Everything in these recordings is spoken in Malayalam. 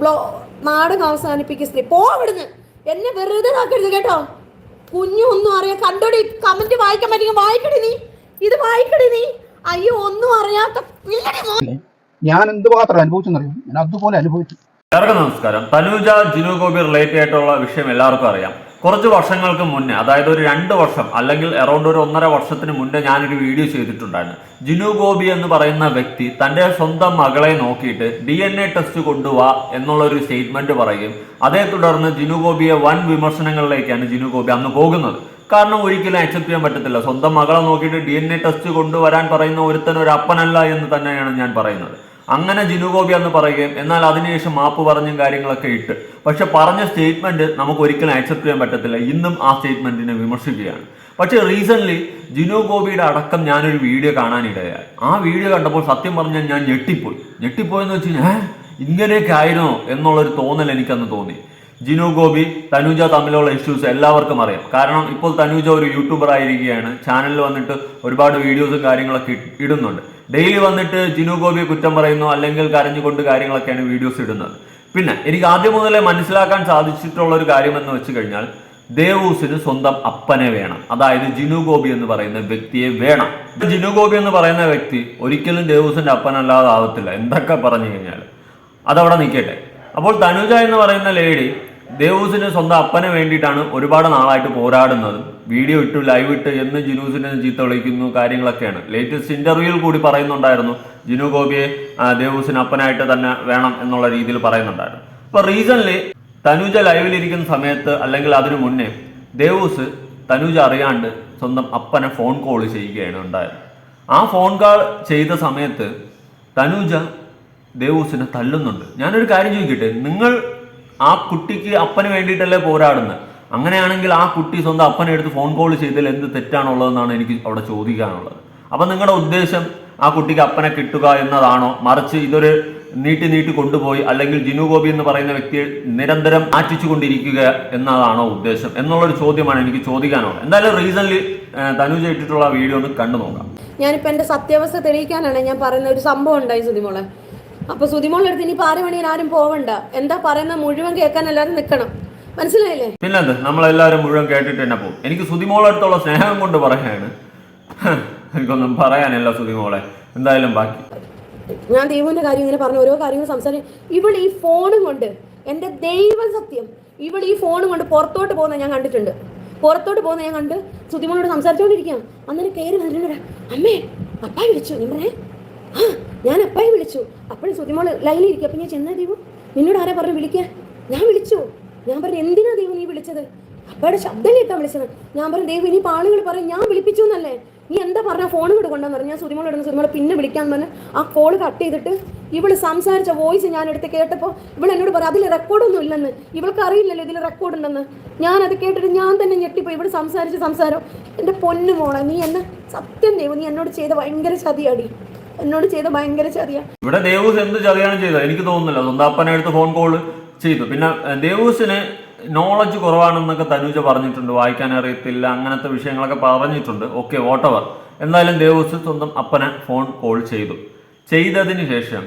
ബ്ലോ നാടകം അവസാനിപ്പിക്കും സ്ത്രീ പോ അവിടുന്ന്. എന്നെ വെറുതെ ഇതാക്കരുത് കേട്ടോ. കുഞ്ഞു ഒന്നും അറിയാം കണ്ടോടി കമന്റ് വായിക്കാൻ പറ്റുമെങ്കിൽ വായിക്കടി നീ. ഇത് വായിക്കടി നീ. അയ്യോ ഒന്നും അറിയാത്ത ഞാൻ എന്തുമാത്രം അനുഭവിച്ചെന്നറിയാം? ഞാൻ അതുപോലെ അനുഭവിച്ചു. എല്ലാവർക്കും നമസ്കാരം. തനുജ ജിനു ഗോപി റിലേറ്റഡ് ആയിട്ടുള്ള വിഷയം എല്ലാവർക്കും അറിയാം. കുറച്ച് വർഷങ്ങൾക്ക് മുന്നേ അതായത് ഒരു രണ്ട് വർഷം അല്ലെങ്കിൽ അറൗണ്ട് ഒരു ഒന്നര വർഷത്തിന് മുന്നേ ഞാനൊരു വീഡിയോ ചെയ്തിട്ടുണ്ടായിരുന്നു. ജിനു ഗോപി എന്ന് പറയുന്ന വ്യക്തി തന്റെ സ്വന്തം മകളെ നോക്കിയിട്ട് ഡി എൻ എ ടെസ്റ്റ് കൊണ്ടുപോവാ എന്നുള്ള ഒരു സ്റ്റേറ്റ്മെന്റ് പറയും. അതേ തുടർന്ന് ജിനു ഗോപിയെ വൻ വിമർശനങ്ങളിലേക്കാണ് ജിനു ഗോപി അന്ന് പോകുന്നത്. കാരണം ഒരിക്കലും അക്സെപ്റ്റ് ചെയ്യാൻ പറ്റത്തില്ല. സ്വന്തം മകളെ നോക്കിയിട്ട് ഡി എൻ എ ടെസ്റ്റ് കൊണ്ടുവരാൻ പറയുന്ന ഒരുത്തൻ ഒരു അപ്പനല്ല എന്ന് തന്നെയാണ് ഞാൻ പറയുന്നത്. അങ്ങനെ ജിനു ഗോപി എന്ന് പറയുകയും എന്നാൽ അതിനുശേഷം മാപ്പ് പറഞ്ഞും കാര്യങ്ങളൊക്കെ ഇട്ട്. പക്ഷെ പറഞ്ഞ സ്റ്റേറ്റ്മെന്റ് നമുക്ക് ഒരിക്കലും അക്സെപ്റ്റ് ചെയ്യാൻ പറ്റത്തില്ല. ഇന്നും ആ സ്റ്റേറ്റ്മെന്റിനെ വിമർശിക്കുകയാണ്. പക്ഷെ റീസെന്റ് ജിനു ഗോപിയുടെ അടക്കം ഞാനൊരു വീഡിയോ കാണാനിടയായി. ആ വീഡിയോ കണ്ടപ്പോൾ സത്യം പറഞ്ഞാൽ ഞാൻ ഞെട്ടിപ്പോയി. ഞെട്ടിപ്പോയെന്ന് വെച്ച് കഴിഞ്ഞാൽ "ഏ? ഇങ്ങനെയൊക്കെ ആയിരുന്നോ എന്നുള്ളൊരു തോന്നൽ എനിക്കന്ന് തോന്നി. ജിനു ഗോപി തനുജ തമ്മിലുള്ള ഇഷ്യൂസ് എല്ലാവർക്കും അറിയാം. കാരണം ഇപ്പോൾ തനുജ ഒരു യൂട്യൂബർ ആയിരിക്കുകയാണ്. ചാനലിൽ വന്നിട്ട് ഒരുപാട് വീഡിയോസും കാര്യങ്ങളൊക്കെ ഇടുന്നുണ്ട്. ഡെയിലി വന്നിട്ട് ജിനു ഗോപിയെ കുറ്റം പറയുന്നു അല്ലെങ്കിൽ കരഞ്ഞുകൊണ്ട് കാര്യങ്ങളൊക്കെയാണ് വീഡിയോസ് ഇടുന്നത്. പിന്നെ എനിക്ക് ആദ്യം മുതലേ മനസ്സിലാക്കാൻ സാധിച്ചിട്ടുള്ള ഒരു കാര്യം എന്ന് വെച്ച് കഴിഞ്ഞാൽ ദേവൂസിന് സ്വന്തം അപ്പനെ വേണം. അതായത് ജിനു ഗോപി എന്ന് പറയുന്ന വ്യക്തിയെ വേണം. ജിനു ഗോപി എന്ന് പറയുന്ന വ്യക്തി ഒരിക്കലും ദേവൂസിന്റെ അപ്പനല്ലാതെ ആവത്തില്ല. എന്തൊക്കെ പറഞ്ഞു കഴിഞ്ഞാൽ. അതവിടെ നിൽക്കട്ടെ. അപ്പോൾ തനുജ എന്ന് പറയുന്ന ലേഡി ദേവൂസിന് സ്വന്തം അപ്പനെ വേണ്ടിയിട്ടാണ് ഒരുപാട് നാളായിട്ട് പോരാടുന്നത് വീഡിയോ ഇട്ടു ലൈവ് ഇട്ട് എന്ന് ജിനൂസിനെ ചീത്ത വിളിക്കുന്നു കാര്യങ്ങളൊക്കെയാണ്. ലേറ്റസ്റ്റ് ഇന്റർവ്യൂവിൽ കൂടി പറയുന്നുണ്ടായിരുന്നു ജിനു ഗോപിയെ ദേവൂസിന് അപ്പനായിട്ട് തന്നെ വേണം എന്നുള്ള രീതിയിൽ പറയുന്നുണ്ടായിരുന്നു. അപ്പൊ റീസൺലി തനുജ ലൈവിലിരിക്കുന്ന സമയത്ത് അല്ലെങ്കിൽ അതിനു മുന്നേ ദേവൂസ് തനുജ അറിയാണ്ട് സ്വന്തം അപ്പനെ ഫോൺ കോൾ ചെയ്യുകയാണ് ഉണ്ടായത്. ആ ഫോൺ കോൾ ചെയ്ത സമയത്ത് തനുജ ദേവൂസിനെ തല്ലുന്നുണ്ട്. ഞാനൊരു കാര്യം ചോദിക്കട്ടെ? നിങ്ങൾ ആ കുട്ടിക്ക് അപ്പന് വേണ്ടിയിട്ടല്ലേ പോരാടുന്നത് അങ്ങനെയാണെങ്കിൽ ആ കുട്ടി സ്വന്തം അപ്പനെ എടുത്ത് ഫോൺ കോൾ ചെയ്തതിൽ എന്ത് തെറ്റാണുള്ളതെന്നാണ് എനിക്ക് അവിടെ ചോദിക്കാനുള്ളത്. അപ്പം നിങ്ങളുടെ ഉദ്ദേശം ആ കുട്ടിക്ക് അപ്പനെ കിട്ടുക എന്നതാണോ? മറിച്ച് ഇതൊരു നീട്ടി നീട്ടി കൊണ്ടുപോയി അല്ലെങ്കിൽ ജിനു ഗോപി എന്ന് പറയുന്ന വ്യക്തിയെ നിരന്തരം മാറ്റിച്ചു കൊണ്ടിരിക്കുക എന്നതാണോ ഉദ്ദേശം? എന്നുള്ളൊരു ചോദ്യമാണ് എനിക്ക് ചോദിക്കാനുള്ളത്. എന്തായാലും റീസൺലി തനുജ് ഇട്ടിട്ടുള്ള വീഡിയോ ഒന്ന് കണ്ടു നോക്കാം. ഞാനിപ്പോ എന്റെ സത്യാവസ്ഥ തെളിയിക്കാനാണ് ഞാൻ പറയുന്ന ഒരു സംഭവം ഉണ്ടായി സുതിമോളെ. അപ്പൊ സുതിമോളെ അടുത്ത് ഇനിയിപ്പോ ആറ് മണിയിൽ ആരും പോവണ്ട. എന്താ പറയുന്ന മുഴുവൻ കേൾക്കാൻ എല്ലാവരും നിൽക്കണം മനസ്സിലായില്ലേ? പിന്നെന്ത്? നമ്മളെല്ലാവരും മുഴുവൻ കേട്ടിട്ട് തന്നെ പോകും. എനിക്ക് സുതിമോളടുത്തുള്ള സ്നേഹം കൊണ്ട് പറയാണ്. എനിക്കൊന്നും പറയാനല്ല സുതിമോളെ. എന്തായാലും ബാക്കി. ഞാൻ ദൈവന്റെ കാര്യം ഇങ്ങനെ പറഞ്ഞു ഓരോ കാര്യങ്ങൾ സംസാരിക്കും ഇവൾ ഈ ഫോണും കൊണ്ട് എന്റെ ദൈവം സത്യം ഇവൾ ഈ ഫോണും കൊണ്ട് പുറത്തോട്ട് പോകുന്ന ഞാൻ കണ്ടിട്ടുണ്ട്. പുറത്തോട്ട് പോകുന്ന ഞാൻ കണ്ട് സുതിമോളോട് സംസാരിച്ചുകൊണ്ടിരിക്കാം അന്നേരം കയറി വന്നിട്ടുണ്ട് അമ്മേ അപ്പായി വിളിച്ചു. ഞാൻ പറഞ്ഞേ ആ ഞാൻ അപ്പായി വിളിച്ചു. അപ്പോഴും സുതിമോൾ ലൈനിൽ ഇരിക്കും അപ്പം ഞാൻ ചെന്നാ ദൈവം നിന്നോട് ആരാ പറഞ്ഞു വിളിക്കാൻ ഞാൻ വിളിച്ചു. ഞാൻ പറഞ്ഞു എന്തിനാ ദൈവം നീ വിളിച്ചത്? അപ്പയുടെ ശബ്ദം കേട്ടാ വിളിച്ചത്. ഞാൻ പറഞ്ഞു ദൈവം ഇനി ആളുകൾ പറയും. ഞാൻ വിളിപ്പിച്ചു എന്നല്ലേ? നീ എന്താ പറഞ്ഞ? ഫോൺ കൂടെ കൊണ്ടെന്ന് പറഞ്ഞു. ഞാൻ സുതിമോൾ ഇടുന്ന സുതിമോളെ പിന്നെ വിളിക്കാൻ പറഞ്ഞു ആ കോൾ കട്ട് ചെയ്തിട്ട് ഇവൾ സംസാരിച്ച വോയിസ് ഞാൻ എടുത്ത് കേട്ടപ്പോൾ ഇവൾ എന്നോട് പറയാം അതിൽ റെക്കോർഡൊന്നും ഇല്ലെന്ന്. ഇവൾക്ക് അറിയില്ലല്ലോ ഇതിൽ റെക്കോർഡ് ഉണ്ടെന്ന്. ഞാൻ അത് കേട്ടിട്ട് ഞാൻ തന്നെ ഞെട്ടിപ്പോയി. ഇവിടെ സംസാരിച്ച സംസാരം. എന്റെ പൊന്നു മോളെ നീ എന്നെ സത്യം ദൈവം നീ എന്നോട് ചെയ്ത ഭയങ്കര ചതിയാടി. എന്നോട് ചെയ്ത ഭയങ്കര ചതിയാ. ഇവിടെ ദേവൂസ് എന്ത് ചതിയാണ് ചെയ്തത്? എനിക്ക് തോന്നുന്നില്ല. സ്വന്തം അപ്പനെടുത്ത് ഫോൺ കോൾ ചെയ്തു. പിന്നെ ദേവൂസിന് നോളജ് കുറവാണെന്നൊക്കെ തനൂജ പറഞ്ഞിട്ടുണ്ട്. വായിക്കാൻ അറിയത്തില്ല അങ്ങനത്തെ വിഷയങ്ങളൊക്കെ പറഞ്ഞിട്ടുണ്ട്. ഓക്കെ വോട്ടവർ എന്തായാലും ദേവൂസ് സ്വന്തം അപ്പനെ ഫോൺ കോൾ ചെയ്തു. ചെയ്തതിന് ശേഷം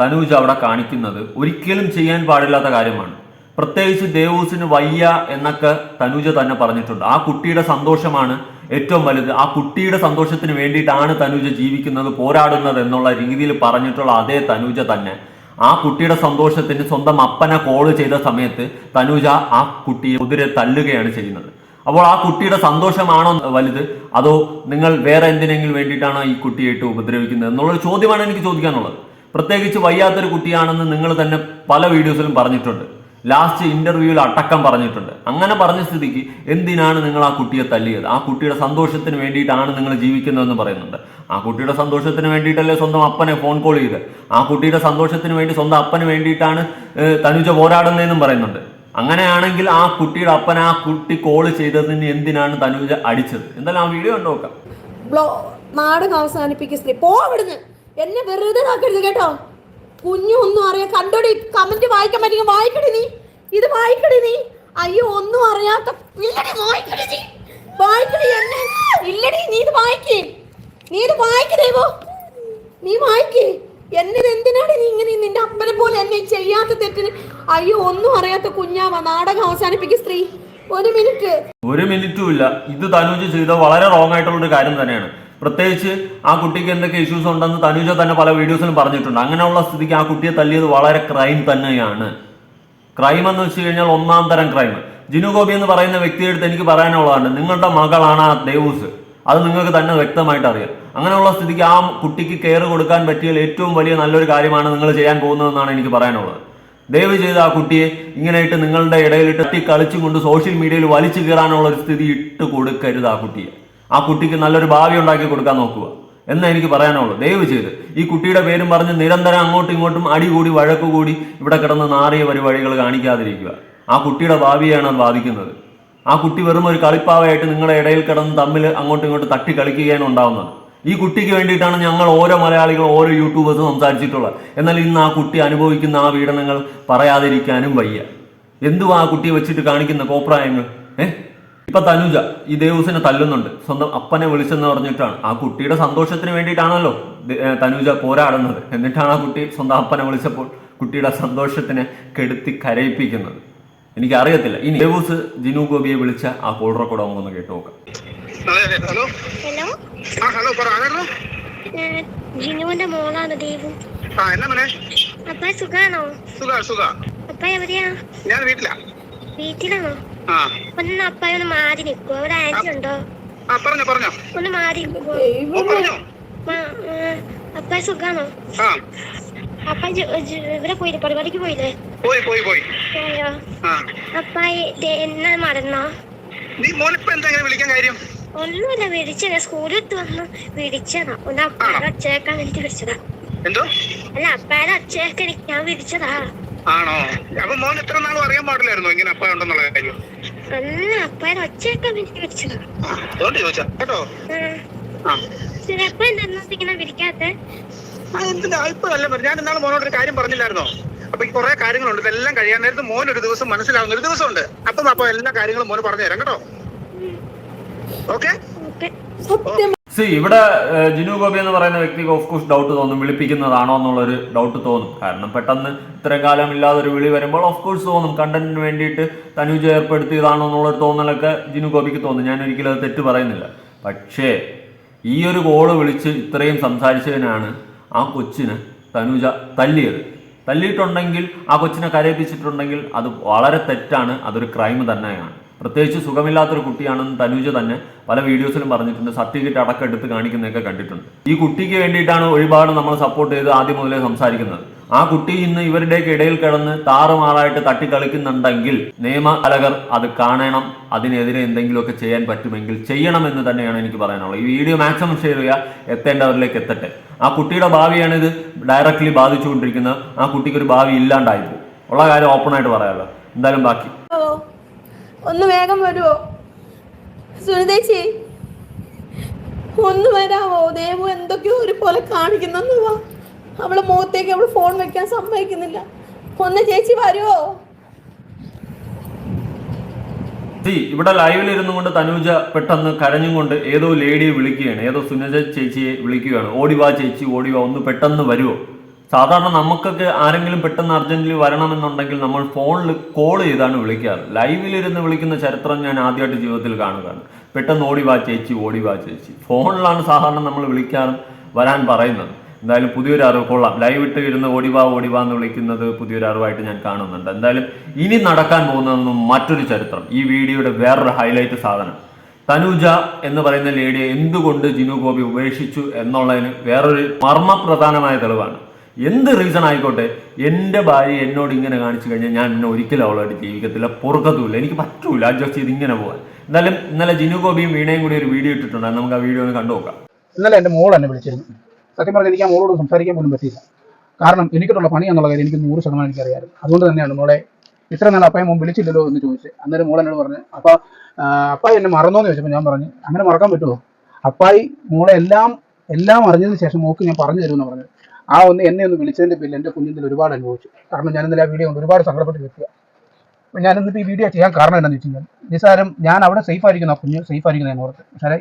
തനൂജ് അവിടെ കാണിക്കുന്നത് ഒരിക്കലും ചെയ്യാൻ പാടില്ലാത്ത കാര്യമാണ്. പ്രത്യേകിച്ച് ദേവൂസിന് വയ്യ എന്നൊക്കെ തനുജ തന്നെ പറഞ്ഞിട്ടുണ്ട്. ആ കുട്ടിയുടെ സന്തോഷമാണ് ഏറ്റവും വലുത്. ആ കുട്ടിയുടെ സന്തോഷത്തിന് വേണ്ടിയിട്ടാണ് തനുജ ജീവിക്കുന്നത് പോരാടുന്നത് എന്നുള്ള രീതിയിൽ പറഞ്ഞിട്ടുള്ള അതേ തനുജ തന്നെ. ആ കുട്ടിയുടെ സന്തോഷത്തിന് സ്വന്തം അപ്പനെ കോൾ ചെയ്ത സമയത്ത് തനുജ ആ കുട്ടിയെ കുതിരെ തല്ലുകയാണ് ചെയ്യുന്നത്. അപ്പോൾ ആ കുട്ടിയുടെ സന്തോഷമാണോ വലുത്? അതോ നിങ്ങൾ വേറെ എന്തിനെങ്കിലും വേണ്ടിയിട്ടാണോ ഈ കുട്ടിയെ ഇട്ട് ഉപദ്രവിക്കുന്നത് എന്നുള്ളൊരു ചോദ്യമാണ് എനിക്ക് ചോദിക്കാനുള്ളത്. പ്രത്യേകിച്ച് വയ്യാത്തൊരു കുട്ടിയാണെന്ന് നിങ്ങൾ തന്നെ പല വീഡിയോസിലും പറഞ്ഞിട്ടുണ്ട്. ലാസ്റ്റ് ഇന്റർവ്യൂവിൽ അടക്കം പറഞ്ഞിട്ടുണ്ട്. അങ്ങനെ പറഞ്ഞ സ്ഥിതിക്ക് എന്തിനാണ് നിങ്ങൾ ആ കുട്ടിയെ തല്ലിയത്? ആ കുട്ടിയുടെ സന്തോഷത്തിന് വേണ്ടിയിട്ടാണ് നിങ്ങൾ ജീവിക്കുന്നതെന്ന് പറയുന്നുണ്ട്. ആ കുട്ടിയുടെ സന്തോഷത്തിന് വേണ്ടിയിട്ടല്ലേ സ്വന്തം അപ്പനെ ഫോൺ കോൾ ചെയ്ത് ആ കുട്ടിയുടെ സന്തോഷത്തിന് വേണ്ടി സ്വന്തം അപ്പന് വേണ്ടിയിട്ടാണ് തനുജ പോരാടുന്നതെന്നും പറയുന്നുണ്ട്. അങ്ങനെയാണെങ്കിൽ ആ കുട്ടിയുടെ അപ്പൻ ആ കുട്ടി കോൾ ചെയ്തതിന് എന്തിനാണ് തനുജ അടിച്ചത്? എന്തായാലും ആ വീഡിയോ കണ്ടു നോക്കാം. നാടകം അവിടുന്ന്. എന്നെ വെറുതെ കേട്ടോ. കുഞ്ഞു ഒന്നും അറിയാം കണ്ടോടി കമന്റ് വായിക്കാൻ പറ്റുമെങ്കിൽ വായിക്കടി നീ. ഇത് വായിക്കടി നീ. അയ്യോ ഒന്നും അറിയാത്ത പിള്ളടി വായിക്കടി നീ. വായിക്കടി ഇല്ലടി നീ ഇത് വായിക്കേ. നീ ഇത് വായിക്ക് ദൈവോ. നീ വായിക്കേ. എന്നെ എന്തിനാണ് നീ ഇങ്ങനെ നിന്റെ അപ്പനെ പോലെ എന്നെ ചെയ്യാത്ത തെറ്റിന്? അയ്യോ ഒന്നും അറിയാത്ത കുഞ്ഞാവ. നാടകം അവസാനിപ്പിക്കും സ്ത്രീ. ഒരു മിനിറ്റ്. ഒരു മിനിറ്റും ഇല്ല. ഇത് തനുജ് ചെയ്ത വളരെ റോങ് ആയിട്ടുള്ള ഒരു കാര്യം തന്നെയാണ്. പ്രത്യേകിച്ച് ആ കുട്ടിക്ക് എന്തൊക്കെ ഇഷ്യൂസ് ഉണ്ടെന്ന് തനുജ തന്നെ പല വീഡിയോസിലും പറഞ്ഞിട്ടുണ്ട്. അങ്ങനെയുള്ള സ്ഥിതിക്ക് ആ കുട്ടിയെ തല്ലിയത് വളരെ ക്രൈം തന്നെയാണ്. ക്രൈം എന്ന് വെച്ച് കഴിഞ്ഞാൽ ഒന്നാം തരം ക്രൈം ജിനു ഗോപി എന്ന് പറയുന്ന വ്യക്തിയുടെ അടുത്ത് എനിക്ക് പറയാനുള്ളതാണ് നിങ്ങളുടെ മകളാണ് ആ ദേവൂസ്. അത് നിങ്ങൾക്ക് തന്നെ വ്യക്തമായിട്ട് അറിയാം. അങ്ങനെയുള്ള സ്ഥിതിക്ക് ആ കുട്ടിക്ക് കെയർ കൊടുക്കാൻ പറ്റിയ ഏറ്റവും വലിയ നല്ലൊരു കാര്യമാണ് നിങ്ങൾ ചെയ്യാൻ പോകുന്നതെന്നാണ് എനിക്ക് പറയാനുള്ളത്. ദയവ് ചെയ്ത് ആ കുട്ടിയെ ഇങ്ങനെയിട്ട് നിങ്ങളുടെ ഇടയിലിട്ട് കളിച്ചും കൊണ്ട് സോഷ്യൽ മീഡിയയിൽ വലിച്ചു കയറാനുള്ള ഒരു സ്ഥിതി ഇട്ട് കൊടുക്കരുത് ആ കുട്ടിയെ. ആ കുട്ടിക്ക് നല്ലൊരു ഭാവി ഉണ്ടാക്കി കൊടുക്കാൻ നോക്കുക. എന്ന് എനിക്ക് പറയാനുള്ളൂ. ദയവ് ചെയ്ത് ഈ കുട്ടിയുടെ പേരും പറഞ്ഞ് നിരന്തരം അങ്ങോട്ടും ഇങ്ങോട്ടും അടി കൂടി കൂടി ഇവിടെ കിടന്ന് നാറിയ പരിപാടികൾ കാണിക്കാതിരിക്കുക. ആ കുട്ടിയുടെ ഭാവിയാണ് അത് ബാധിക്കുന്നത്. ആ കുട്ടി വെറും ഒരു കളിപ്പാവായിട്ട് നിങ്ങളുടെ ഇടയിൽ കിടന്ന് തമ്മിൽ അങ്ങോട്ടും ഇങ്ങോട്ടും തട്ടി കളിക്കുകയാണ് ഉണ്ടാവുന്നത്. ഈ കുട്ടിക്ക് വേണ്ടിയിട്ടാണ് ഞങ്ങൾ ഓരോ മലയാളികളും ഓരോ യൂട്യൂബേഴ്സും സംസാരിച്ചിട്ടുള്ളത്. എന്നാൽ ഇന്ന് ആ കുട്ടി അനുഭവിക്കുന്ന ആ പീഡനങ്ങൾ പറയാതിരിക്കാനും വയ്യ. എന്തുവാ ആ കുട്ടിയെ വെച്ചിട്ട് കാണിക്കുന്ന കോപ്രായങ്ങൾ? ഏഹ് ഇപ്പൊ തനുജ ഈ ദേവൂസിനെ തല്ലുന്നുണ്ട്. സ്വന്തം അപ്പനെ വിളിച്ചെന്ന് പറഞ്ഞിട്ടാണ്. ആ കുട്ടിയുടെ സന്തോഷത്തിന് വേണ്ടിയിട്ടാണല്ലോ തനുജ പോരാടുന്നത്. എന്നിട്ടാണ് ആ കുട്ടി സ്വന്തം അപ്പനെ വിളിച്ചപ്പോൾ കുട്ടിയുടെ സന്തോഷത്തിനെ കെടുത്തി കരയിപ്പിക്കുന്നത്. എനിക്ക് അറിയത്തില്ല ഇനി ദേവൂസ് ജിനു ഗോപിയെ വിളിച്ച ആ കോൾ റെക്കോർഡ് നമുക്കൊന്ന് കേട്ടു നോക്കാം. ഹലോ? ഹലോ? ജിനുവിന്റെ മോളാണ് ദേവു. അപ്പ സുഖാണോ? സുഖാ സുഖാ. അപ്പ എവിടെയാ? ഞാൻ വീട്ടിലാ. വീട്ടിലാണോ? ഒന്ന് അപ്പായ ഒന്ന് മാറി നിൽക്കുവോ അവിടെ ആന്റി ഉണ്ടോ? ആ പറഞ്ഞോ പറഞ്ഞോ. ഒന്ന് മാറി നിൽക്കുവോ ഓ പറഞ്ഞോ. അപ്പ സുഖാണോ? അപ്പ ഇവിടെ പോയില്ലേ? പരിപാടിക്ക് പോയില്ലേ? പോയി പോയി പോയി. പോയോ? ആ. അപ്പ എന്നെ മറന്നോ നീ മോനിപ്പോ എന്താ ഇങ്ങനെ വിളിക്കാൻ കാര്യം? ഒന്നുമില്ല വിളിച്ചതാ. സ്കൂളിൽ എത്തി വന്ന് വിളിച്ചതാ. ഒന്ന് അപ്പായുടെ അച്ഛനേക്കാൻ വേണ്ടി വിളിച്ചതാ. അല്ല അപ്പായുടെ അച്ഛനേക്കാൻ ഞാൻ വിളിച്ചതാ. ആണോ? അപ്പൊ മോൻ എത്ര നാളും അറിയാൻ പാടില്ലായിരുന്നു ഇങ്ങനെ അപ്പ ഉണ്ടെന്നുള്ള കാര്യം? അതുകൊണ്ട് ചോദിച്ചാ കേട്ടോ? ശരി അപ്പൊ എന്താ ഇങ്ങനെ വിളിക്കാത്തെ? ആ, എന്തിനാ? ഞാൻ ഇന്നാൾ മോനോട് ഒരു കാര്യം പറഞ്ഞില്ലായിരുന്നോ? അപ്പൊ ഈ കുറെ കാര്യങ്ങളുണ്ട്. ഇതെല്ലാം കഴിയാൻ നേരത്ത് മോൻ ഒരു ദിവസം മനസ്സിലാവുന്ന ഒരു ദിവസം ഉണ്ട് അപ്പം അപ്പൊ എല്ലാ കാര്യങ്ങളും മോന് പറഞ്ഞു തരാം കേട്ടോ ഓക്കെ? സി ഇവിടെ ജിനു ഗോപി എന്ന് പറയുന്ന വ്യക്തിക്ക് ഓഫ് കോഴ്സ് ഡൗട്ട് തോന്നും വിളിപ്പിക്കുന്നതാണോ എന്നുള്ളൊരു ഡൗട്ട് തോന്നും. കാരണം പെട്ടെന്ന് ഇത്രയും കാലം ഇല്ലാതെ ഒരു വിളി വരുമ്പോൾ ഓഫ് കോഴ്സ് തോന്നും. കണ്ടന്റിന് വേണ്ടിയിട്ട് തനുജ് ഏർപ്പെടുത്തിയതാണോ എന്നുള്ളൊരു തോന്നലൊക്കെ ജിനു ഗോപിക്ക് തോന്നും. ഞാൻ ഒരിക്കലും അത് തെറ്റ് പറയുന്നില്ല. പക്ഷേ ഈ ഒരു കോൾ വിളിച്ച് ഇത്രയും സംസാരിച്ചതിനാണ് ആ കൊച്ചിന് തനുജ തല്ലിയത്. തല്ലിയിട്ടുണ്ടെങ്കിൽ ആ കൊച്ചിനെ കരയിപ്പിച്ചിട്ടുണ്ടെങ്കിൽ അത് വളരെ തെറ്റാണ്. അതൊരു ക്രൈം തന്നെയാണ്. പ്രത്യേകിച്ച് സുഖമില്ലാത്തൊരു കുട്ടിയാണെന്ന് തനുജ തന്നെ പല വീഡിയോസിലും പറഞ്ഞിട്ടുണ്ട്. സർട്ടിഫിക്കറ്റ് അടക്കം എടുത്ത് കാണിക്കുന്നതൊക്കെ കണ്ടിട്ടുണ്ട്. ഈ കുട്ടിക്ക് വേണ്ടിയിട്ടാണ് ഒരുപാട് നമ്മൾ സപ്പോർട്ട് ചെയ്ത് ആദ്യം മുതലേ സംസാരിക്കുന്നത്. ആ കുട്ടി ഇന്ന് ഇവരുടെയൊക്കെ ഇടയിൽ കിടന്ന് താറുമാറായിട്ട് തട്ടിക്കളിക്കുന്നുണ്ടെങ്കിൽ നിയമപാലകർ അത് കാണണം. അതിനെതിരെ എന്തെങ്കിലുമൊക്കെ ചെയ്യാൻ പറ്റുമെങ്കിൽ ചെയ്യണം എന്ന് തന്നെയാണ് എനിക്ക് പറയാനുള്ളത്. ഈ വീഡിയോ മാക്സിമം ഷെയർ ചെയ്യുക. എത്തേണ്ടവരിലേക്ക് എത്തട്ടെ. ആ കുട്ടിയുടെ ഭാവിയാണ് ഇത് ഡയറക്റ്റ്ലി ബാധിച്ചുകൊണ്ടിരിക്കുന്നത്. ആ കുട്ടിക്ക് ഒരു ഭാവി ഇല്ലാണ്ടായി ഉള്ള കാര്യം ഓപ്പൺ ആയിട്ട് പറയാമല്ലോ. എന്തായാലും ബാക്കി. ഒന്ന് വേഗം വരുമോ സുനിതേച്ചി ഒന്ന് വരാമോ ദേവു എന്തൊക്കെയോ ഒരുപോലെ പോലെ കാണിക്കുന്നു വാ. അവളെ മുഖത്തേക്ക് അവൾ ഫോൺ വെക്കാൻ സമ്മതിക്കുന്നില്ല. ഒന്ന് ചേച്ചി വരുമോ ഇവിടെ ലൈവിൽ ഇരുന്നു കൊണ്ട് തനൂജ പെട്ടെന്ന് കരഞ്ഞും കൊണ്ട് ഏതോ ലേഡിയെ വിളിക്കുകയാണ്. ഏതോ സുനജ ചേച്ചിയെ വിളിക്കുകയാണ്. ഓടിവാ ചേച്ചി ഓടിവാ ഒന്ന് പെട്ടെന്ന് വരുമോ സാധാരണ നമുക്കൊക്കെ ആരെങ്കിലും പെട്ടെന്ന് അർജന്റിൽ വരണമെന്നുണ്ടെങ്കിൽ നമ്മൾ ഫോണിൽ കോൾ ചെയ്താണ് വിളിക്കാറ്. ലൈവിലിരുന്ന് വിളിക്കുന്ന ചരിത്രം ഞാൻ ആദ്യമായിട്ട് ജീവിതത്തിൽ കാണുകയാണ്. പെട്ടെന്ന് ഓടി വാ ചേച്ചി ഓടി വാ ചേച്ചി. ഫോണിലാണ് സാധാരണ നമ്മൾ വിളിക്കാറും വരാൻ പറയുന്നത്. എന്തായാലും പുതിയൊരു അറിവ് കൊള്ളാം. ലൈവ് ഇട്ട് ഇരുന്ന് ഓടിവാ ഓടിവാ എന്ന് വിളിക്കുന്നത് പുതിയൊരു അറിവായിട്ട് ഞാൻ കാണുന്നുണ്ട്. എന്തായാലും ഇനി നടക്കാൻ പോകുന്ന മറ്റൊരു ചരിത്രം. ഈ വീഡിയോയുടെ വേറൊരു ഹൈലൈറ്റ് സാധനം. തനുജ എന്ന് പറയുന്ന ലേഡിയെ എന്തുകൊണ്ട് ജിനു ഗോപി ഉപേക്ഷിച്ചു എന്നുള്ളതിന് വേറൊരു മർമ്മപ്രധാനമായ തെളിവാണ്. എന്ത് റീസൺ ആയിക്കോട്ടെ എന്റെ ഭാര്യ എന്നോട് ഇങ്ങനെ കാണിച്ചു കഴിഞ്ഞാൽ ഞാൻ എന്നെ ഒരിക്കലും അവളായിട്ട് ജീവിക്കത്തില്ല പുറത്തുമില്ല എനിക്ക് പറ്റൂല അഡ്ജസ്റ്റ് ചെയ്ത് ഇങ്ങനെ പോകാൻ എന്നാലും ഇന്നലെ ജിനു ഗോപിയും വീണയും കൂടി ഒരു വീഡിയോ ഇട്ടിട്ടുണ്ട് നമുക്ക് ആ വീഡിയോ ഒന്ന് കണ്ടു നോക്കാം. ഇന്നലെ എന്റെ മോൾ എന്നെ വിളിച്ചിരുന്നു. സത്യം പറഞ്ഞാൽ എനിക്ക് ആ മോളോട് സംസാരിക്കാൻ പോലും പറ്റിയില്ല. കാരണം എനിക്കുള്ള പണി എന്നുള്ള കാര്യം എനിക്ക് നൂറ് ശതമാനം എനിക്കറിയാമായിരുന്നു. അതുകൊണ്ട് തന്നെയാണ് മോളെ ഇത്ര നാൾ അപ്പായ മോൻ വിളിച്ചില്ലല്ലോ എന്ന് ചോദിച്ചു അന്നേരം മോൾ എന്നോട് പറഞ്ഞു അപ്പ അപ്പായി എന്നെ മറന്നോന്ന് ചോദിച്ചപ്പോൾ ഞാൻ പറഞ്ഞു അങ്ങനെ മറക്കാൻ പറ്റുമോ? അപ്പായി മോളെ എല്ലാം എല്ലാം അറിഞ്ഞതിന് ശേഷം മോക്ക് ഞാൻ പറഞ്ഞു തരുമെന്ന് പറഞ്ഞു. ആ ഒന്ന് എന്നെ ഒന്ന് വിളിച്ചതിന്റെ പേരിൽ എന്റെ കുഞ്ഞിൽ ഒരുപാട് അനുഭവിച്ചു. കാരണം ഞാൻ ഇന്നലെ ആ വീഡിയോ കൊണ്ട് ഒരുപാട് സങ്കടപ്പെട്ട് വ്യക്തിയാണ് അപ്പൊ ഞാൻ ഇന്നിപ്പോൾ ഈ വീഡിയോ ചെയ്യാൻ കാരണം എന്താണെന്ന് വെച്ച് കഴിഞ്ഞാൽ നിസ്സാരം ഞാൻ അവിടെ സേഫ് ആയിരിക്കുന്നു ആ കുഞ്ഞ് സേഫ് ആയിരിക്കുന്നു ഞാൻ ഓർത്ത്. പക്ഷേ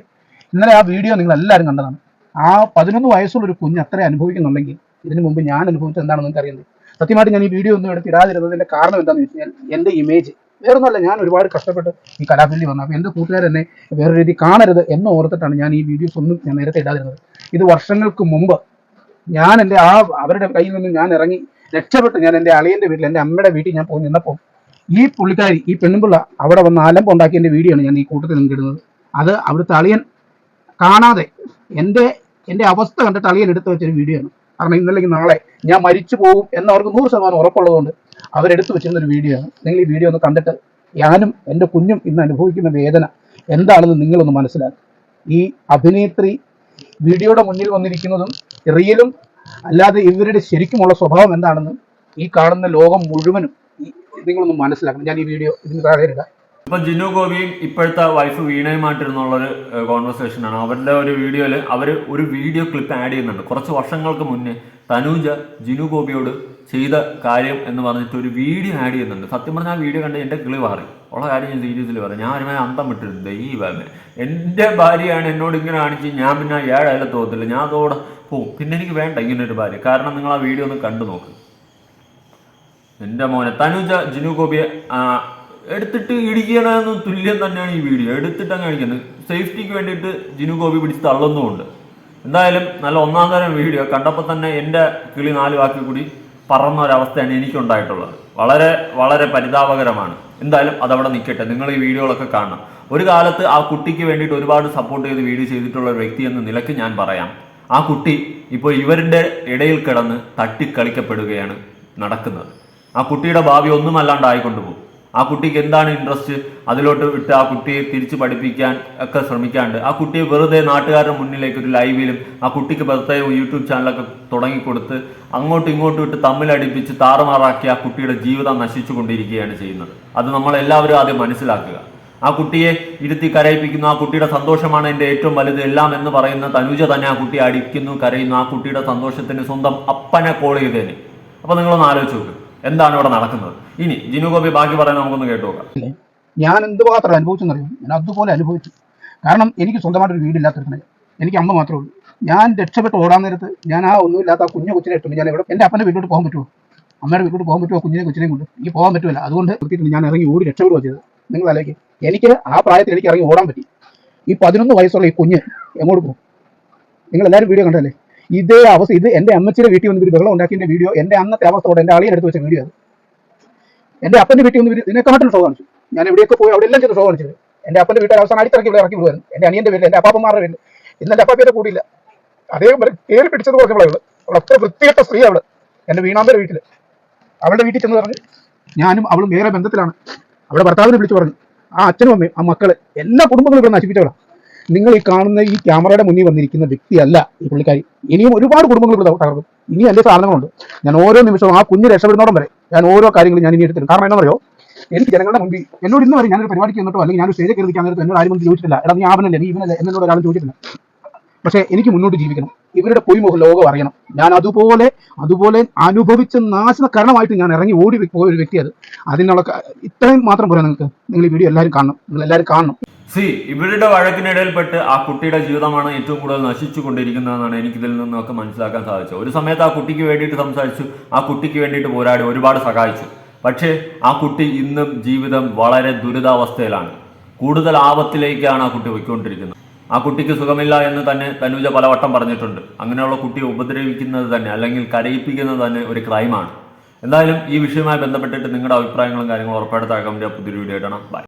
ഇന്നലെ ആ വീഡിയോ നിങ്ങൾ എല്ലാവരും കണ്ടതാണ്. ആ പതിനൊന്ന് വയസ്സുള്ള ഒരു കുഞ്ഞ് അത്ര അനുഭവിക്കുന്നുണ്ടെങ്കിൽ ഇതിനു മുമ്പ് ഞാൻ അനുഭവിച്ചത് എന്താണെന്ന് നിങ്ങൾക്ക് അറിയുന്നത് സത്യമായിട്ട് ഞാൻ ഈ വീഡിയോ ഒന്നും എടുത്ത് ഇടാതിരുന്നതിന്റെ കാരണം എന്താണെന്ന് വെച്ച് കഴിഞ്ഞാൽ എന്റെ ഇമേജ് വേറൊന്നുമല്ല ഞാൻ ഒരുപാട് കഷ്ടപ്പെട്ട് ഈ കലാഫീൽഡിൽ വന്നു. അപ്പോൾ എന്റെ കൂട്ടുകാരെന്നെ വേറെ രീതി കാണരുത് എന്ന് ഓർത്തിട്ടാണ് ഞാൻ ഈ വീഡിയോസ് ഒന്നും ഞാൻ നേരത്തെ ഇടാതിരുന്നത്. ഇത് വർഷങ്ങൾക്ക് മുമ്പ് ഞാൻ എന്റെ ആ അവരുടെ കയ്യിൽ നിന്ന് ഞാൻ ഇറങ്ങി രക്ഷപ്പെട്ട്. ഞാൻ എന്റെ അളിയന്റെ വീട്ടിൽ എന്റെ അമ്മയുടെ വീട്ടിൽ ഞാൻ പോയി നിന്നപ്പോൾ ഈ പുള്ളിക്കാരി ഈ പെണ്ണുമ്പിള്ള അവിടെ വന്ന് അലമ്പ് ഉണ്ടാക്കിയതിന്റെ വീഡിയോ ആണ് ഞാൻ ഈ കൂട്ടത്തിൽ നിന്ന് കിടുന്നത് അത് അവിടുത്തെ അളിയൻ കാണാതെ എന്റെ എന്റെ അവസ്ഥ കണ്ടിട്ട് അളിയൻ എടുത്തു വെച്ചൊരു വീഡിയോ ആണ് കാരണം ഇന്നല്ലെങ്കിൽ നാളെ ഞാൻ മരിച്ചു പോകും എന്ന് അവർക്ക് നൂറ് ശതമാനം ഉറപ്പുള്ളതുകൊണ്ട് അവരെടുത്തു വെച്ചിരുന്ന ഒരു വീഡിയോ ആണ് നിങ്ങൾ ഈ വീഡിയോ ഒന്ന് കണ്ടിട്ട് ഞാനും എന്റെ കുഞ്ഞും ഇന്ന് അനുഭവിക്കുന്ന വേദന എന്താണെന്ന് നിങ്ങളൊന്ന് മനസ്സിലാക്കും ഈ അഭിനേത്രി വീഡിയോയുടെ മുന്നിൽ വന്നിരിക്കുന്നതും റിയലും അല്ലാതെ ഇവരുടെ ശരിക്കുമുള്ള സ്വഭാവം എന്താണെന്നും ഈ കാണുന്ന ലോകം മുഴുവനും നിങ്ങളൊന്ന് മനസ്സിലാക്കണം. ഞാൻ ഈ വീഡിയോ ഇതിന് താഴെ ഇടാം. ഇപ്പൊ ജിനു ഗോപിയും ഇപ്പോഴത്തെ വൈഫ് വീണയുമായിട്ടിരുന്നുള്ള ഒരു കോൺവെർസേഷൻ ആണ്. അവരുടെ ഒരു വീഡിയോയിൽ അവർ ഒരു വീഡിയോ ക്ലിപ്പ് ആഡ് ചെയ്യുന്നുണ്ട്. കുറച്ച് വർഷങ്ങൾക്ക് മുന്നേ തനൂജ ജിനു ഗോപിയോട് ചെയ്ത കാര്യം എന്ന് പറഞ്ഞിട്ട് ഒരു വീഡിയോ ആഡ് ചെയ്യുന്നുണ്ട്. സത്യം പറഞ്ഞാൽ ആ വീഡിയോ കണ്ട് എന്റെ കിളി മാറി. ഉള്ള കാര്യം ഞാൻ സീരിയസിൽ പറയാം. ഞാൻ ഒരുമാതിരി അന്തം വിട്ടിരുന്നു ദൈവമേ. എന്റെ ഭാര്യയാണ് എന്നോട് ഇങ്ങനെ കാണിച്ച് ഞാൻ പിന്നെ ഏഴായാലും തോന്നത്തില്ല ഞാൻ അതോടെ പോവും. പിന്നെ എനിക്ക് വേണ്ട ഇങ്ങനെ ഒരു ഭാര്യ. കാരണം നിങ്ങൾ ആ വീഡിയോ ഒന്ന് കണ്ടു നോക്ക്. എന്റെ മോനെ. തനുജ ജിനു ഗോപിയെ എടുത്തിട്ട് ഇടിക്കണമെന്ന് തുല്യം തന്നെയാണ് ഈ വീഡിയോ എടുത്തിട്ട് അങ്ങ് കാണിക്കുന്നത്. സേഫ്റ്റിക്ക് വേണ്ടിയിട്ട് ജിനു ഗോപി പിടിച്ച് തള്ളുന്നുമുണ്ട്. എന്തായാലും നല്ല ഒന്നാം തരം വീഡിയോ കണ്ടപ്പോൾ തന്നെ എന്റെ കിളി നാല് വാക്കിൽ കൂടി പറന്ന ഒരവസ്ഥയാണ് എനിക്കുണ്ടായിട്ടുള്ളത്. വളരെ വളരെ പരിതാപകരമാണ്. എന്തായാലും അതവിടെ നിൽക്കട്ടെ. നിങ്ങൾ ഈ വീഡിയോകളൊക്കെ കാണണം. ഒരു കാലത്ത് ആ കുട്ടിക്ക് വേണ്ടിയിട്ട് ഒരുപാട് സപ്പോർട്ട് ചെയ്ത് വീഡിയോ ചെയ്തിട്ടുള്ള ഒരു വ്യക്തി എന്ന നിലയ്ക്ക് ഞാൻ പറയാം. ആ കുട്ടി ഇപ്പോൾ ഇവരുടെ ഇടയിൽ കിടന്ന് തട്ടിക്കളിക്കപ്പെടുകയാണ് നടക്കുന്നത്. ആ കുട്ടിയുടെ ഭാവി ഒന്നുമല്ലാണ്ടായിക്കൊണ്ട് പോകും ആ കുട്ടിക്ക് എന്താണ് ഇൻട്രസ്റ്റ് അതിലോട്ട് വിട്ട് ആ കുട്ടിയെ തിരിച്ച് പഠിപ്പിക്കാൻ ഒക്കെ ശ്രമിക്കാണ്ട്. ആ കുട്ടിയെ വെറുതെ നാട്ടുകാരുടെ മുന്നിലേക്ക് ഒരു ലൈവിലും ആ കുട്ടിക്ക് പ്രത്യേക യൂട്യൂബ് ചാനലൊക്കെ തുടങ്ങിക്കൊടുത്ത് അങ്ങോട്ടും ഇങ്ങോട്ടും ഇട്ട് തമ്മിലടിപ്പിച്ച് താറുമാറാക്കി ആ കുട്ടിയുടെ ജീവിതം നശിച്ചു കൊണ്ടിരിക്കുകയാണ് ചെയ്യുന്നത്. അത് നമ്മൾ എല്ലാവരും ആദ്യം മനസ്സിലാക്കുക. ആ കുട്ടിയെ ഇരുത്തി കരയിപ്പിക്കുന്നു. ആ കുട്ടിയുടെ സന്തോഷമാണ് എന്റെ ഏറ്റവും വലുത് എല്ലാം എന്ന് പറയുന്ന തനുജ തന്നെ ആ കുട്ടിയെ അടിക്കുന്നു കരയുന്നു. ആ കുട്ടിയുടെ സന്തോഷത്തിന് സ്വന്തം അപ്പനെ കോൾ ചെയ്തേന്. അപ്പൊ നിങ്ങളൊന്ന് ആലോചിച്ച് നോക്ക്. എന്താണ് ഇവിടെ നടക്കുന്നത്? ഇനി ജിനു ഗോപി ബാക്കി പറയാൻ നമുക്കൊന്ന് കേട്ടു നോക്കാം? ഞാൻ എന്തുമാത്രം അനുഭവിച്ചെന്നറിയാം? ഞാൻ അതുപോലെ അനുഭവിച്ചു. കാരണം എനിക്ക് സ്വന്തമായിട്ടൊരു വീടില്ലാത്തിരുന്നത് എനിക്ക് അമ്മ മാത്രമേ ഉള്ളൂ. ഞാൻ രക്ഷപ്പെട്ട് ഓടാൻ നേരത്ത് ഞാൻ ആ ഒന്നുമില്ലാത്ത ആ കുഞ്ഞു കൊച്ചിനെ ഇട്ടുണ്ട് ഞാൻ എവിടെ എന്റെ അപ്പന്റെ വീട്ടിലോട്ട് പോകാൻ പറ്റുമോ? അമ്മയുടെ വീട്ടിലോട്ട് പോകാൻ പറ്റുമോ? കുഞ്ഞിനെ കൊച്ചിനെയും കൊണ്ട്. എനിക്ക് പോകാൻ പറ്റുമല്ല അതുകൊണ്ട് നിർത്തിയിട്ട് ഞാൻ ഇറങ്ങി ഓടി രക്ഷപ്പെടുക ചെയ്തത്. നിങ്ങൾ ആലോചിക്കും. എനിക്ക് ആ പ്രായത്തിൽ എനിക്ക് ഇറങ്ങി ഓടാൻ പറ്റി. ഈ പതിനൊന്ന് വയസ്സുള്ള ഈ കുഞ്ഞ് എങ്ങോട്ട് പോകും? നിങ്ങൾ എല്ലാവരും വീഡിയോ കണ്ടല്ലേ ഇതേ അവസ്ഥ ഇത് എന്റെ അമ്മച്ചിയുടെ വീട്ടിൽ വന്ന് ഇവർ ബഹളം ഉണ്ടാക്കിയതിന്റെ വീഡിയോ എന്റെ അന്നത്തെ അവസ്ഥയോടെ എന്റെ അളിയെ എടുത്ത് വെച്ച വീഡിയോ അത്. എന്റെ അപ്പന്റെ വീട്ടിൽ വന്ന് ഇവർ ഇതിനെക്കാട്ടും ഷോ കാണിച്ചു. ഞാൻ എവിടെയൊക്കെ പോയി അവിടെ എല്ലാം ചെയ്ത് ഷോ കാണിച്ചത്. എന്റെ അപ്പന്റെ വീട്ടിൽ അവസാനം അടിത്തിറക്കി ഇവിടെ ഇറക്കി വിടുവായിരുന്നു. എന്റെ അനിയന്റെ വീട്ടിൽ എന്റെ അപ്പാപ്പന്മാരുടെ വീട്ടിൽ. ഇന്ന് എന്റെ അപ്പാപ്പിയുടെ കൂടിയില്ല. അദ്ദേഹം കയറി പിടിച്ചത് പോലെ അവൾ അവൾ അത്ര വൃത്തികെട്ട സ്ത്രീ അവൾ എന്റെ വീണാമ്പന്റെ വീട്ടിൽ. അവളുടെ വീട്ടിൽ ചെന്ന് പറഞ്ഞു ഞാനും അവളും വേറെ ബന്ധത്തിലാണ്. അവിടെ ഭർത്താവിനെ വിളിച്ചു പറഞ്ഞു ആ അച്ഛനും അമ്മയും ആ മക്കൾ എല്ലാ കുടുംബങ്ങളും ഇവിടെ നശിപ്പിച്ചവളാണ് നിങ്ങൾ ഈ കാണുന്ന ഈ ക്യാമറയുടെ മുന്നിൽ വന്നിരിക്കുന്ന വ്യക്തിയല്ല ഈ പുള്ളിക്കാരി. ഇനിയും ഒരുപാട് കുടുംബങ്ങൾ ഇവിടെ തകർന്നു. ഇനി എന്റെ സാധനങ്ങളുണ്ട്? ഞാൻ ഓരോ നിമിഷവും ആ കുഞ്ഞ് രക്ഷപ്പെടുന്നോടം വരെ ഞാൻ ഓരോ കാര്യങ്ങളും ഞാൻ ഇനി എടുത്തിട്ടുണ്ട് കാരണം എന്താ പറയുക എനിക്ക് ജനങ്ങളുടെ മുമ്പിൽ എന്നോട് ഇന്ന് വരെ ഞാനൊരു പരിപാടിക്ക് എന്നിട്ടോ അല്ലെങ്കിൽ ഞാനൊരു സ്റ്റേജ് കയറി നേരത്തെ എന്നോട് ആരും ചോദിച്ചിട്ടില്ല. എടാ നീ ആവനല്ലേ? നീ ഇവനല്ലേ? എന്നോട് ഒരാളും ചോദിച്ചിട്ടില്ല. പക്ഷേ എനിക്ക് മുന്നോട്ട് ജീവിക്കണം. ഇവരുടെ പൊയ്മുഖ ലോകം അറിയണം. ഞാൻ അതുപോലെ അതുപോലെ അനുഭവിച്ച നാശന കാരണമായിട്ട് ഞാൻ ഇറങ്ങി ഓടി പോയ ഒരു വ്യക്തി അത് അതിനുള്ള ഇത്രയും മാത്രം പോരാ നിങ്ങൾക്ക്. നിങ്ങൾ ഈ വീഡിയോ എല്ലാവരും കാണണം. നിങ്ങൾ എല്ലാവരും കാണണം. സി ഇവരുടെ വഴക്കിനിടയിൽപ്പെട്ട് ആ കുട്ടിയുടെ ജീവിതമാണ് ഏറ്റവും കൂടുതൽ നശിച്ചു കൊണ്ടിരിക്കുന്നതെന്നാണ് എനിക്ക് ഇതിൽ നിന്നൊക്കെ മനസ്സിലാക്കാൻ സാധിച്ചത്. ഒരു സമയത്ത് ആ കുട്ടിക്ക് വേണ്ടിയിട്ട് സംസാരിച്ചു ആ കുട്ടിക്ക് വേണ്ടിയിട്ട് പോരാടി ഒരുപാട് സഹായിച്ചു. പക്ഷേ ആ കുട്ടി ഇന്നും ജീവിതം വളരെ ദുരിതാവസ്ഥയിലാണ്. കൂടുതൽ ആപത്തിലേക്കാണ് ആ കുട്ടി പോയിക്കൊണ്ടിരിക്കുന്നത്. ആ കുട്ടിക്ക് സുഖമില്ല എന്ന് തന്നെ തനുജ പലവട്ടം പറഞ്ഞിട്ടുണ്ട്. അങ്ങനെയുള്ള കുട്ടിയെ ഉപദ്രവിക്കുന്നത് തന്നെ അല്ലെങ്കിൽ കരയിപ്പിക്കുന്നത് തന്നെ ഒരു ക്രൈമാണ്. എന്തായാലും ഈ വിഷയവുമായി ബന്ധപ്പെട്ടിട്ട് നിങ്ങളുടെ അഭിപ്രായങ്ങളും കാര്യങ്ങളും ഉറപ്പായിട്ട് താഴെ കമന്റ് പുതിയൊരു വീഡിയോ ഇടണം ബൈ